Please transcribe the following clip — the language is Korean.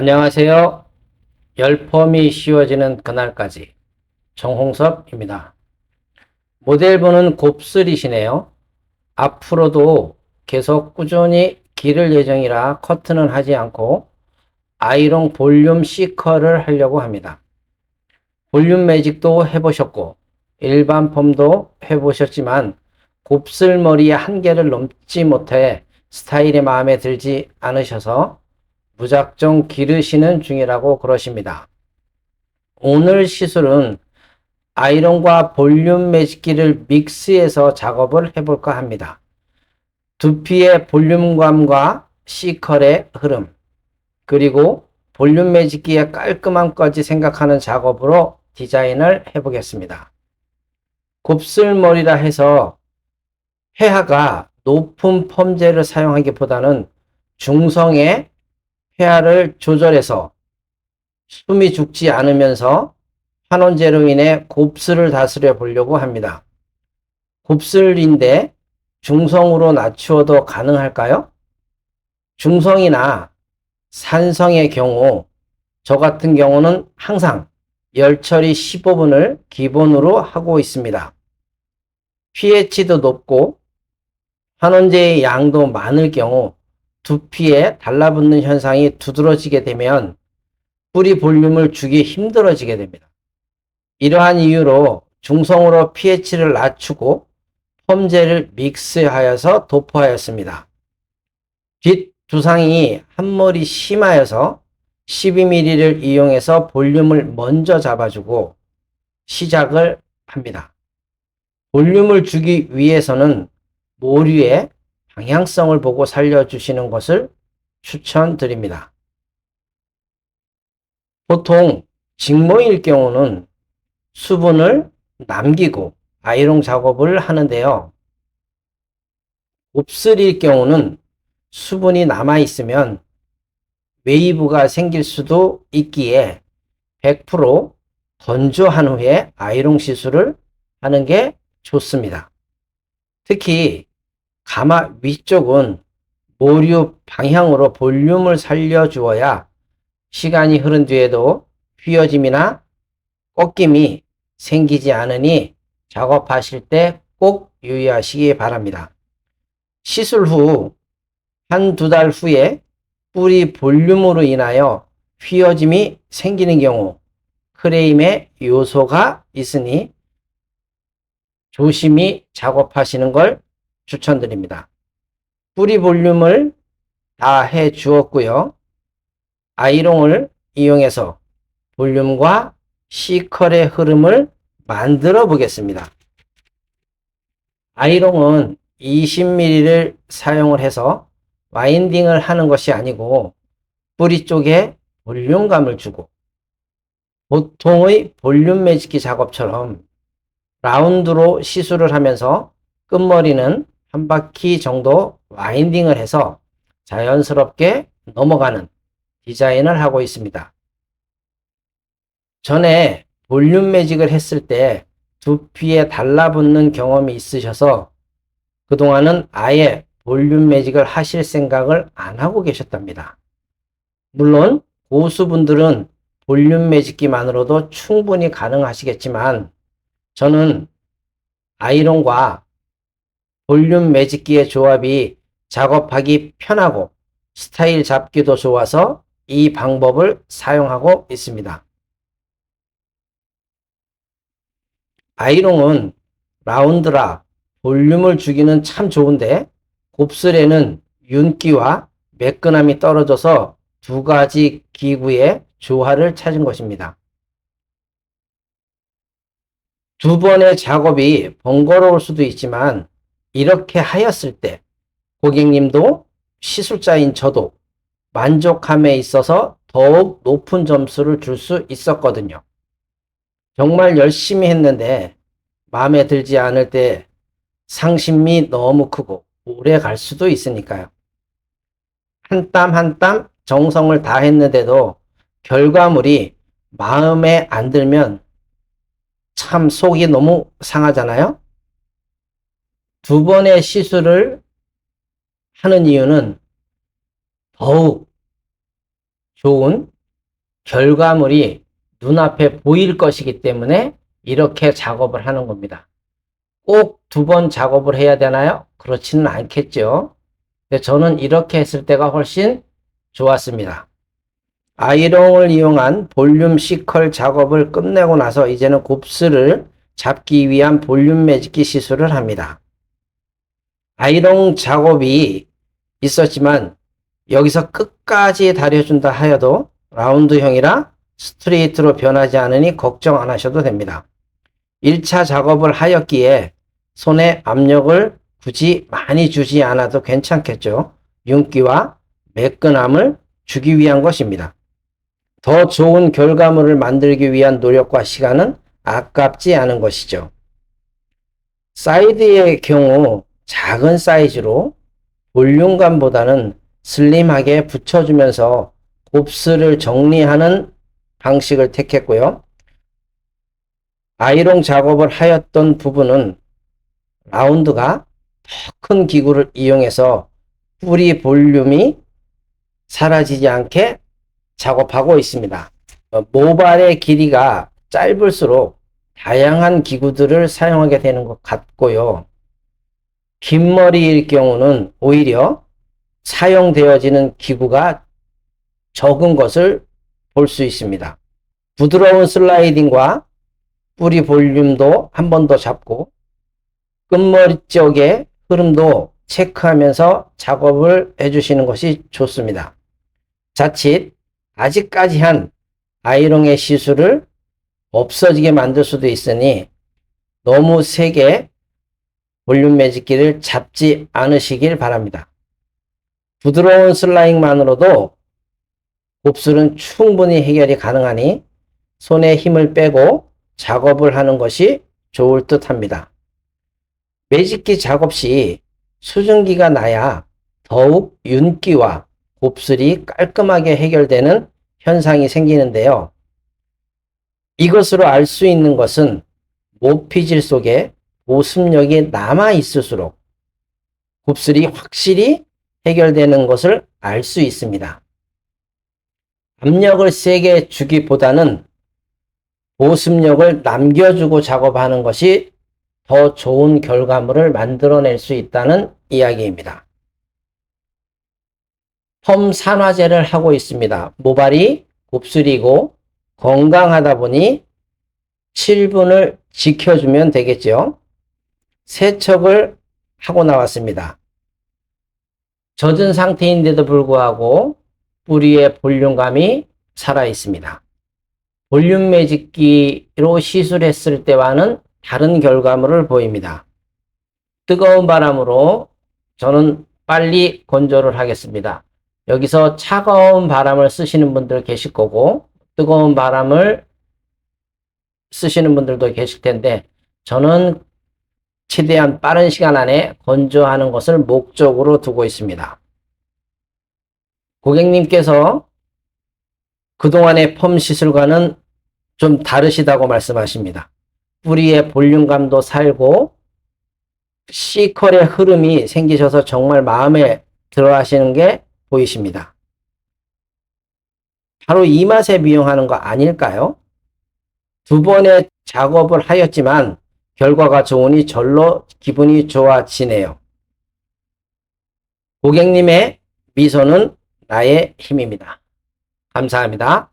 안녕하세요. 열펌이 씌워지는 그날까지 정홍섭입니다. 모델분은 곱슬이시네요. 앞으로도 계속 꾸준히 기를 예정이라 커트는 하지 않고 아이롱 볼륨 C컬을 하려고 합니다. 볼륨 매직도 해보셨고 일반 펌도 해보셨지만 곱슬머리의 한계를 넘지 못해 스타일이 마음에 들지 않으셔서 무작정 기르시는 중이라고 그러십니다. 오늘 시술은 아이론과 볼륨 매직기를 믹스해서 작업을 해볼까 합니다. 두피의 볼륨감과 C컬의 흐름, 그리고 볼륨 매직기의 깔끔함까지 생각하는 작업으로 디자인을 해보겠습니다. 곱슬머리라 해서 회화가 높은 펌제를 사용하기보다는 중성의 회화를 조절해서 숨이 죽지 않으면서 환원제로 인해 곱슬을 다스려 보려고 합니다. 곱슬인데 중성으로 낮추어도 가능할까요? 중성이나 산성의 경우 저 같은 경우는 항상 열 처리 15분을 기본으로 하고 있습니다. pH도 높고 환원제의 양도 많을 경우 두피에 달라붙는 현상이 두드러지게 되면 뿌리 볼륨을 주기 힘들어지게 됩니다. 이러한 이유로 중성으로 pH를 낮추고 펌제를 믹스하여서 도포하였습니다. 뒷 두상이 한머리 심하여서 12mm를 이용해서 볼륨을 먼저 잡아주고 시작을 합니다. 볼륨을 주기 위해서는 모류의 방향성을 보고 살려주시는 것을 추천드립니다. 보통 직모일 경우는 수분을 남기고 아이롱 작업을 하는데요. 곱슬일 경우는 수분이 남아 있으면 웨이브가 생길 수도 있기에 100% 건조한 후에 아이롱 시술을 하는 게 좋습니다. 특히 가마 위쪽은 모류 방향으로 볼륨을 살려주어야 시간이 흐른 뒤에도 휘어짐이나 꺾임이 생기지 않으니 작업하실 때 꼭 유의하시기 바랍니다. 시술 후 한 두 달 후에 뿌리 볼륨으로 인하여 휘어짐이 생기는 경우 크레임의 요소가 있으니 조심히 작업하시는 걸 추천드립니다. 뿌리 볼륨을 다 해 주었고요. 아이롱을 이용해서 볼륨과 C컬의 흐름을 만들어 보겠습니다. 아이롱은 20ml를 사용을 해서 와인딩을 하는 것이 아니고 뿌리 쪽에 볼륨감을 주고 보통의 볼륨 매직기 작업처럼 라운드로 시술을 하면서 끝머리는 한 바퀴 정도 와인딩을 해서 자연스럽게 넘어가는 디자인을 하고 있습니다. 전에 볼륨 매직을 했을 때 두피에 달라붙는 경험이 있으셔서 그동안은 아예 볼륨 매직을 하실 생각을 안 하고 계셨답니다. 물론 고수분들은 볼륨 매직기만으로도 충분히 가능하시겠지만 저는 아이론과 볼륨 매직기의 조합이 작업하기 편하고 스타일 잡기도 좋아서 이 방법을 사용하고 있습니다. 아이롱은 라운드라 볼륨을 주기는 참 좋은데 곱슬에는 윤기와 매끈함이 떨어져서 두 가지 기구의 조화를 찾은 것입니다. 두 번의 작업이 번거로울 수도 있지만 이렇게 하였을 때 고객님도 시술자인 저도 만족함에 있어서 더욱 높은 점수를 줄 수 있었거든요. 정말 열심히 했는데 마음에 들지 않을 때 상심이 너무 크고 오래 갈 수도 있으니까요. 한 땀 한 땀 정성을 다 했는데도 결과물이 마음에 안 들면 참 속이 너무 상하잖아요. 두 번의 시술을 하는 이유는 더욱 좋은 결과물이 눈앞에 보일 것이기 때문에 이렇게 작업을 하는 겁니다. 꼭 두 번 작업을 해야 되나요? 그렇지는 않겠죠. 근데 저는 이렇게 했을 때가 훨씬 좋았습니다. 아이롱을 이용한 볼륨 C컬 작업을 끝내고 나서 이제는 곱슬을 잡기 위한 볼륨 매직기 시술을 합니다. 아이롱 작업이 있었지만 여기서 끝까지 다려준다 하여도 라운드형이라 스트레이트로 변하지 않으니 걱정 안 하셔도 됩니다. 1차 작업을 하였기에 손에 압력을 굳이 많이 주지 않아도 괜찮겠죠. 윤기와 매끈함을 주기 위한 것입니다. 더 좋은 결과물을 만들기 위한 노력과 시간은 아깝지 않은 것이죠. 사이드의 경우 작은 사이즈로 볼륨감보다는 슬림하게 붙여주면서 곱슬을 정리하는 방식을 택했고요. 아이롱 작업을 하였던 부분은 라운드가 더 큰 기구를 이용해서 뿌리 볼륨이 사라지지 않게 작업하고 있습니다. 어, 모발의 길이가 짧을수록 다양한 기구들을 사용하게 되는 것 같고요. 긴 머리일 경우는 오히려 사용되어지는 기구가 적은 것을 볼 수 있습니다. 부드러운 슬라이딩과 뿌리 볼륨도 한 번 더 잡고 끝머리 쪽의 흐름도 체크하면서 작업을 해주시는 것이 좋습니다. 자칫 아직까지 한 아이롱의 시술을 없어지게 만들 수도 있으니 너무 세게 볼륨 매직기를 잡지 않으시길 바랍니다. 부드러운 슬라잉만으로도 곱슬은 충분히 해결이 가능하니 손에 힘을 빼고 작업을 하는 것이 좋을 듯 합니다. 매직기 작업 시 수증기가 나야 더욱 윤기와 곱슬이 깔끔하게 해결되는 현상이 생기는데요. 이것으로 알 수 있는 것은 모피질 속에 보습력이 남아 있을수록 곱슬이 확실히 해결되는 것을 알 수 있습니다. 압력을 세게 주기보다는 보습력을 남겨주고 작업하는 것이 더 좋은 결과물을 만들어낼 수 있다는 이야기입니다. 펌 산화제를 하고 있습니다. 모발이 곱슬이고 건강하다 보니 7분을 지켜주면 되겠죠. 세척을 하고 나왔습니다. 젖은 상태인데도 불구하고 뿌리의 볼륨감이 살아 있습니다. 볼륨 매직기로 시술했을 때와는 다른 결과물을 보입니다. 뜨거운 바람으로 저는 빨리 건조를 하겠습니다. 여기서 차가운 바람을 쓰시는 분들 계실 거고 뜨거운 바람을 쓰시는 분들도 계실 텐데 저는 최대한 빠른 시간 안에 건조하는 것을 목적으로 두고 있습니다. 고객님께서 그동안의 펌 시술과는 좀 다르시다고 말씀하십니다. 뿌리의 볼륨감도 살고 C컬의 흐름이 생기셔서 정말 마음에 들어 하시는 게 보이십니다. 바로 이 맛에 미용하는 거 아닐까요? 두 번의 작업을 하였지만 결과가 좋으니 절로 기분이 좋아지네요. 고객님의 미소는 나의 힘입니다. 감사합니다.